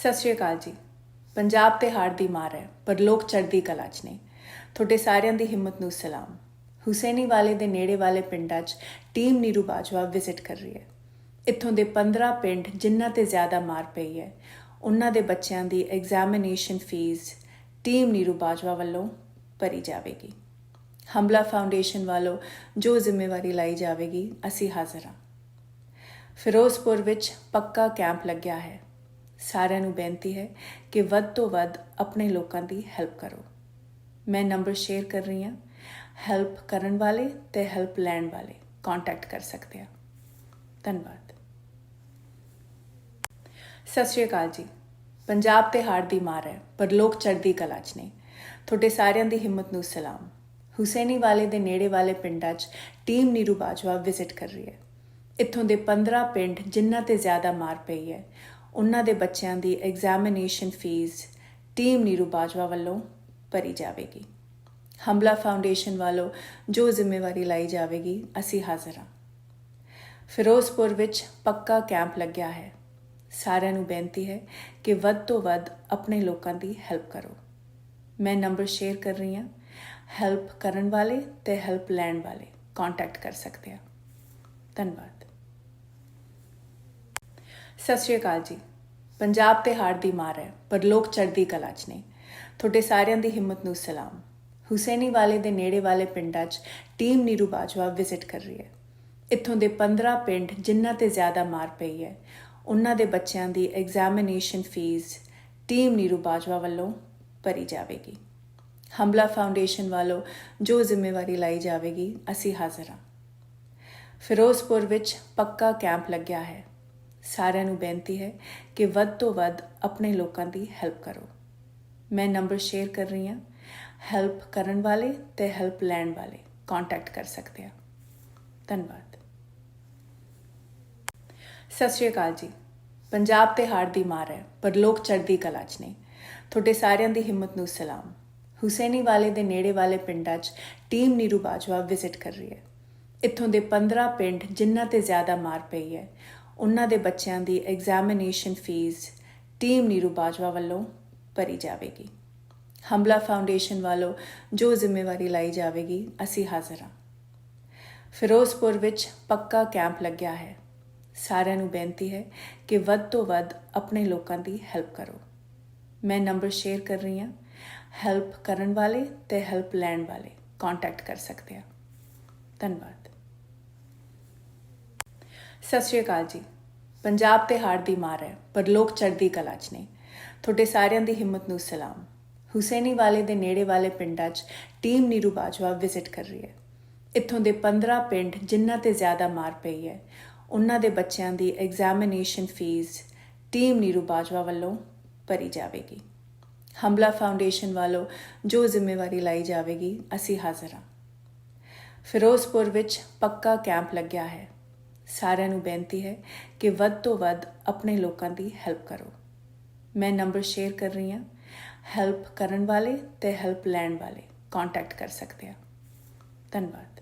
ਸਤਿ ਸ਼੍ਰੀ ਅਕਾਲ ਜੀ। ਪੰਜਾਬ ਤੇ ਹਾਰ ਦੀ ਮਾਰ ਹੈ, ਪਰ ਲੋਕ ਚੜ੍ਹਦੀ ਕਲਾ 'ਚ ਨੇ। ਤੁਹਾਡੇ ਸਾਰਿਆਂ ਦੀ ਹਿੰਮਤ ਨੂੰ ਸਲਾਮ। ਹੁਸੈਨੀ ਵਾਲੇ ਦੇ ਨੇੜੇ ਵਾਲੇ ਪਿੰਡਾਂ 'ਚ ਟੀਮ ਨੀਰੂ ਬਾਜਵਾ ਵਿਜ਼ਿਟ ਕਰ ਰਹੀ ਹੈ। ਇੱਥੋਂ ਦੇ 15 ਪਿੰਡ ਜਿਨ੍ਹਾਂ ਤੇ ਜ਼ਿਆਦਾ ਮਾਰ ਪਈ ਹੈ, ਉਹਨਾਂ ਦੇ ਬੱਚਿਆਂ ਦੀ examination fees team Neeru Bajwa ਵੱਲੋਂ ਭਰੀ ਜਾਵੇਗੀ। ਹਮਲਾ ਫਾਊਂਡੇਸ਼ਨ ਵੱਲੋਂ ਜੋ ਜ਼ਿੰਮੇਵਾਰੀ ਲਈ ਜਾਵੇਗੀ, ਅਸੀਂ ਹਾਜ਼ਰ ਹਾਂ। ਫਿਰੋਜ਼ਪੁਰ ਵਿੱਚ ਪੱਕਾ ਕੈਂਪ ਲੱਗਿਆ ਹੈ। ਸਾਰਿਆਂ ਨੂੰ ਬੇਨਤੀ ਹੈ ਕਿ ਵੱਧ ਤੋਂ ਵੱਧ ਆਪਣੇ ਲੋਕਾਂ ਦੀ ਹੈਲਪ ਕਰੋ। ਮੈਂ ਨੰਬਰ ਸ਼ੇਅਰ ਕਰ ਰਹੀ ਹਾਂ। ਹੈਲਪ ਕਰਨ ਵਾਲੇ ਤੇ ਹੈਲਪ ਲੈਣ ਵਾਲੇ ਕੰਟੈਕਟ ਕਰ ਸਕਦੇ ਆ ਧੰਨਵਾਦ। ਸਤਿ ਸ਼੍ਰੀ ਅਕਾਲ ਜੀ। ਪੰਜਾਬ ਤੇ ਹਾਰ ਦੀ ਮਾਰ ਹੈ, ਪਰ ਲੋਕ ਚੜ੍ਹਦੀ ਕਲਾ 'ਚ ਨੇ। ਤੁਹਾਡੇ ਸਾਰਿਆਂ ਦੀ ਹਿੰਮਤ ਨੂੰ ਸਲਾਮ। ਹੁਸੈਨੀ ਵਾਲੇ ਦੇ ਨੇੜੇ ਵਾਲੇ ਪਿੰਡਾਂ 'ਚ ਟੀਮ ਨੀਰੂ ਬਾਜਵਾ ਵਿਜ਼ਿਟ ਕਰ ਰਹੀ ਹੈ। ਇੱਥੋਂ ਦੇ 15 ਪਿੰਡ ਜਿਨ੍ਹਾਂ ਤੇ ਜ਼ਿਆਦਾ ਮਾਰ ਪਈ ਹੈ ਉਹਨਾਂ ਦੇ ਬੱਚਿਆਂ ਦੀ examination fees team Neeru Bajwa ਵੱਲੋਂ ਭਰੀ ਜਾਵੇਗੀ। ਹਮਲਾ ਫਾਊਂਡੇਸ਼ਨ ਵੱਲੋਂ ਜੋ ਜ਼ਿੰਮੇਵਾਰੀ ਲਈ ਜਾਵੇਗੀ, ਅਸੀਂ ਹਾਜ਼ਰ ਹਾਂ। ਫਿਰੋਜ਼ਪੁਰ ਵਿੱਚ ਪੱਕਾ ਕੈਂਪ ਲੱਗਿਆ ਹੈ। ਸਾਰਿਆਂ ਨੂੰ ਬੇਨਤੀ ਹੈ ਕਿ ਵੱਧ ਤੋਂ ਵੱਧ ਆਪਣੇ ਲੋਕਾਂ ਦੀ ਹੈਲਪ ਕਰੋ। ਮੈਂ ਨੰਬਰ ਸ਼ੇਅਰ ਕਰ ਰਹੀ ਹਾਂ। ਹੈਲਪ ਕਰਨ ਵਾਲੇ ਤੇ ਹੈਲਪ ਲੈਣ ਵਾਲੇ ਕੰਟੈਕਟ ਕਰ ਸਕਦੇ ਆ ਧੰਨਵਾਦ। ਸਤਿ ਸ਼੍ਰੀ ਅਕਾਲ ਜੀ। ਪੰਜਾਬ ਤੇ ਹਾਰ ਦੀ ਮਾਰ ਹੈ, ਪਰ ਲੋਕ ਚੜ੍ਹਦੀ ਕਲਾ 'ਚ ਨੇ। ਤੁਹਾਡੇ ਸਾਰਿਆਂ ਦੀ ਹਿੰਮਤ ਨੂੰ ਸਲਾਮ। ਹੁਸੈਨੀ ਵਾਲੇ ਦੇ ਨੇੜੇ ਵਾਲੇ ਪਿੰਡਾਂ 'ਚ ਟੀਮ ਨੀਰੂ ਬਾਜਵਾ ਵਿਜ਼ਿਟ ਕਰ ਰਹੀ ਹੈ। ਇੱਥੋਂ ਦੇ 15 ਪਿੰਡ ਜਿਨ੍ਹਾਂ ਤੇ ਜ਼ਿਆਦਾ ਮਾਰ ਪਈ ਹੈ, ਉਹਨਾਂ ਦੇ ਬੱਚਿਆਂ ਦੀ examination fees team Neeru Bajwa ਵੱਲੋਂ ਭਰੀ ਜਾਵੇਗੀ। ਹਮਲਾ ਫਾਊਂਡੇਸ਼ਨ ਵੱਲੋਂ ਜੋ ਜ਼ਿੰਮੇਵਾਰੀ ਲਈ ਜਾਵੇਗੀ, ਅਸੀਂ ਹਾਜ਼ਰ ਹਾਂ। ਫਿਰੋਜ਼ਪੁਰ ਵਿੱਚ ਪੱਕਾ ਕੈਂਪ ਲੱਗਿਆ ਹੈ। ਸਾਰਿਆਂ ਨੂੰ ਬੇਨਤੀ ਹੈ ਕਿ ਵੱਧ ਤੋਂ ਵੱਧ ਆਪਣੇ ਲੋਕਾਂ ਦੀ ਹੈਲਪ ਕਰੋ। ਮੈਂ ਨੰਬਰ ਸ਼ੇਅਰ ਕਰ ਰਹੀ ਹਾਂ। ਹੈਲਪ ਕਰਨ ਵਾਲੇ ਤੇ ਹੈਲਪ ਲੈਣ ਵਾਲੇ ਕੰਟੈਕਟ ਕਰ ਸਕਦੇ ਆ ਧੰਨਵਾਦ। ਸਤਿ ਸ਼੍ਰੀ ਅਕਾਲ ਜੀ। ਪੰਜਾਬ ਤੇ ਹਾਰ ਦੀ ਮਾਰ ਹੈ, ਪਰ ਲੋਕ ਚੜ੍ਹਦੀ ਕਲਾ 'ਚ ਨੇ। ਤੁਹਾਡੇ ਸਾਰਿਆਂ ਦੀ ਹਿੰਮਤ ਨੂੰ ਸਲਾਮ। ਹੁਸੈਨੀ ਵਾਲੇ ਦੇ ਨੇੜੇ ਵਾਲੇ ਪਿੰਡਾਂ 'ਚ ਟੀਮ ਨੀਰੂ ਬਾਜਵਾ ਵਿਜ਼ਿਟ ਕਰ ਰਹੀ ਹੈ। ਇੱਥੋਂ ਦੇ 15 ਪਿੰਡ ਜਿਨ੍ਹਾਂ ਤੇ ਜ਼ਿਆਦਾ ਮਾਰ ਪਈ ਹੈ ਉਹਨਾਂ ਦੇ ਬੱਚਿਆਂ ਦੀ examination fees team Neeru Bajwa ਵੱਲੋਂ ਭਰੀ ਜਾਵੇਗੀ। ਹਮਲਾ ਫਾਊਂਡੇਸ਼ਨ ਵੱਲੋਂ ਜੋ ਜ਼ਿੰਮੇਵਾਰੀ ਲਈ ਜਾਵੇਗੀ, ਅਸੀਂ ਹਾਜ਼ਰ ਹਾਂ। ਫਿਰੋਜ਼ਪੁਰ ਵਿੱਚ ਪੱਕਾ ਕੈਂਪ ਲੱਗਿਆ ਹੈ। ਸਾਰਿਆਂ ਨੂੰ ਬੇਨਤੀ ਹੈ ਕਿ ਵੱਧ ਤੋਂ ਵੱਧ ਆਪਣੇ ਲੋਕਾਂ ਦੀ ਹੈਲਪ ਕਰੋ। ਮੈਂ ਨੰਬਰ ਸ਼ੇਅਰ ਕਰ ਰਹੀ ਹਾਂ। ਹੈਲਪ ਕਰਨ ਵਾਲੇ ਤੇ ਹੈਲਪ ਲੈਣ ਵਾਲੇ ਕੰਟੈਕਟ ਕਰ ਸਕਦੇ ਆ ਧੰਨਵਾਦ। ਸਤਿ ਸ਼੍ਰੀ ਅਕਾਲ ਜੀ। ਪੰਜਾਬ ਤੇ ਹਾਰ ਦੀ ਮਾਰ ਹੈ, ਪਰ ਲੋਕ ਚੜ੍ਹਦੀ ਕਲਾ 'ਚ ਨੇ। ਤੁਹਾਡੇ ਸਾਰਿਆਂ ਦੀ ਹਿੰਮਤ ਨੂੰ ਸਲਾਮ। ਹੁਸੈਨੀ ਵਾਲੇ ਦੇ ਨੇੜੇ ਵਾਲੇ ਪਿੰਡਾਂ 'ਚ ਟੀਮ ਨੀਰੂ ਬਾਜਵਾ ਵਿਜ਼ਿਟ ਕਰ ਰਹੀ ਹੈ। ਇੱਥੋਂ ਦੇ 15 ਪਿੰਡ ਜਿਨ੍ਹਾਂ ਤੇ ਜ਼ਿਆਦਾ ਮਾਰ ਪਈ ਹੈ, ਉਹਨਾਂ ਦੇ ਬੱਚਿਆਂ ਦੀ examination fees team Neeru Bajwa ਵੱਲੋਂ ਭਰੀ ਜਾਵੇਗੀ। ਹਮਲਾ ਫਾਊਂਡੇਸ਼ਨ ਵੱਲੋਂ ਜੋ ਜ਼ਿੰਮੇਵਾਰੀ ਲਈ ਜਾਵੇਗੀ, ਅਸੀਂ ਹਾਜ਼ਰ ਹਾਂ। ਫਿਰੋਜ਼ਪੁਰ ਵਿੱਚ ਪੱਕਾ ਕੈਂਪ ਲੱਗਿਆ ਹੈ। ਸਾਰਿਆਂ ਨੂੰ ਬੇਨਤੀ ਹੈ ਕਿ ਵੱਧ ਤੋਂ ਵੱਧ ਆਪਣੇ ਲੋਕਾਂ ਦੀ ਹੈਲਪ ਕਰੋ। ਮੈਂ ਨੰਬਰ ਸ਼ੇਅਰ ਕਰ ਰਹੀ ਹਾਂ। ਹੈਲਪ ਕਰਨ ਵਾਲੇ ਤੇ ਹੈਲਪ ਲੈਣ ਵਾਲੇ ਕੰਟੈਕਟ ਕਰ ਸਕਦੇ ਆ ਧੰਨਵਾਦ।